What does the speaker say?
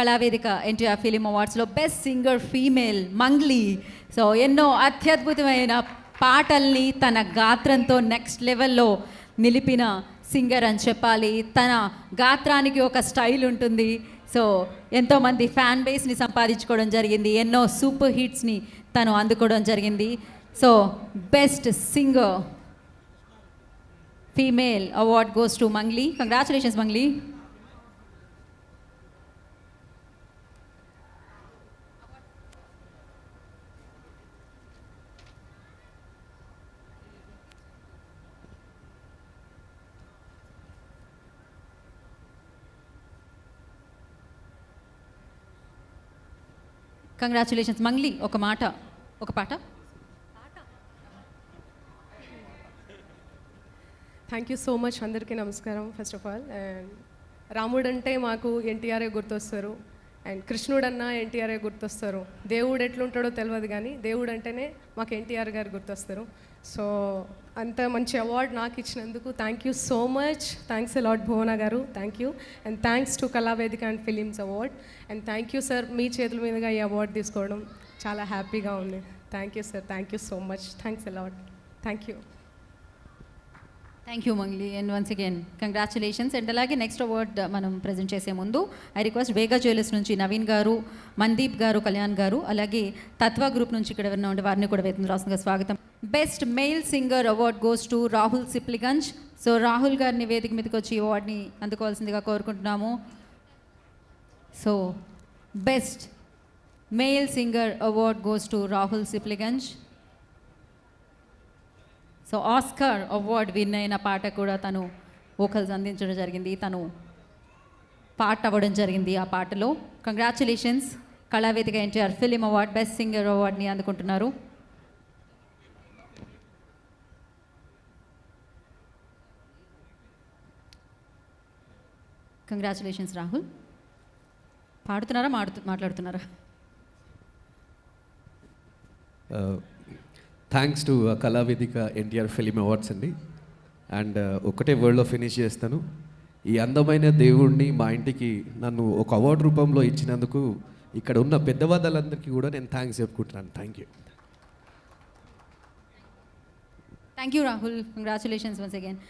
కళావేదిక NTR film అవార్డ్స్లో best singer female Mangli. So ఎన్నో అత్యద్భుతమైన పాటల్ని తన గాత్రంతో నెక్స్ట్ లెవెల్లో నిలిపిన సింగర్ అని చెప్పాలి. తన గాత్రానికి ఒక స్టైల్ ఉంటుంది. సో ఎంతోమంది ఫ్యాన్ బేస్ని సంపాదించుకోవడం జరిగింది. ఎన్నో సూపర్ హిట్స్ని తను అందుకోవడం జరిగింది. So best singer female award goes to Mangli. Congratulations Mangli. Congratulations Mangli ఒక మాట ఒక పాట. థ్యాంక్ యూ సో మచ్ అందరికీ నమస్కారం ఫస్ట్ ఆఫ్ ఆల్ అండ్ రాముడు అంటే మాకు ఎన్టీఆర్ఏ గుర్తొస్తారు. అండ్ కృష్ణుడు అన్న ఎన్టీఆర్ఏ గుర్తొస్తారు. దేవుడు ఎట్లుంటాడో తెలియదు కానీ దేవుడు అంటేనే మాకు ఎన్టీఆర్ గారు గుర్తొస్తారు. సో అంత మంచి అవార్డు నాకు ఇచ్చినందుకు thank you so much thanks lord Bhuvana garu. Thank you and thanks to Kalavedika and films award and thank you sir మీ చేతుల మీదుగా ఈ అవార్డు తీసుకోవడం చాలా హ్యాపీగా ఉంది. Thank you sir thank you so much thanks lord thank you thank you Mangli and once again congratulations and అలాగే next award మనం ప్రజెంట్ చేసే ముందు ఐ రిక్వెస్ట్ వేగా జ్యువెలర్స్ నుంచి నవీన్ గారు మందీప్ గారు కళ్యాణ్ గారు అలాగే తత్వ గ్రూప్ నుంచి ఇక్కడ ఎవరైనా ఉండే వారిని కూడా వేతన రాసుగా స్వాగతం. Best male singer award goes to Rahul Sipligunj so Rahul గారిని వేదిక మీదకి వచ్చి ఈ అవార్డ్ని అందుకోవాల్సిందిగా కోరుకుంటున్నాము. So best male singer award goes to Rahul Sipligunj so Oscar award win అయిన పాట కూడా తను వోకల్స్ అందించడం జరిగింది. తను పాట అవ్వడం జరిగింది ఆ పాటలో. Congratulations Kalavedika NTR film award best singer అవార్డ్ని అందుకుంటున్నారు. కంగ్రాచులేషన్స్ రాహుల్ పాడుతున్నారా మాడుతు మాట్లాడుతున్నారా? Uh, thanks to Kalavedika NTR film awards అండి. అండ్ uh, ఒకటే వర్డ్లో ఫినిష్ చేస్తాను. ఈ అందమైన దేవుణ్ణి మా ఇంటికి నన్ను ఒక అవార్డు రూపంలో ఇచ్చినందుకు ఇక్కడ ఉన్న పెద్దవాదాలందరికీ కూడా నేను థ్యాంక్స్ చెప్పుకుంటున్నాను. Thank you thank you Rahul congratulations once again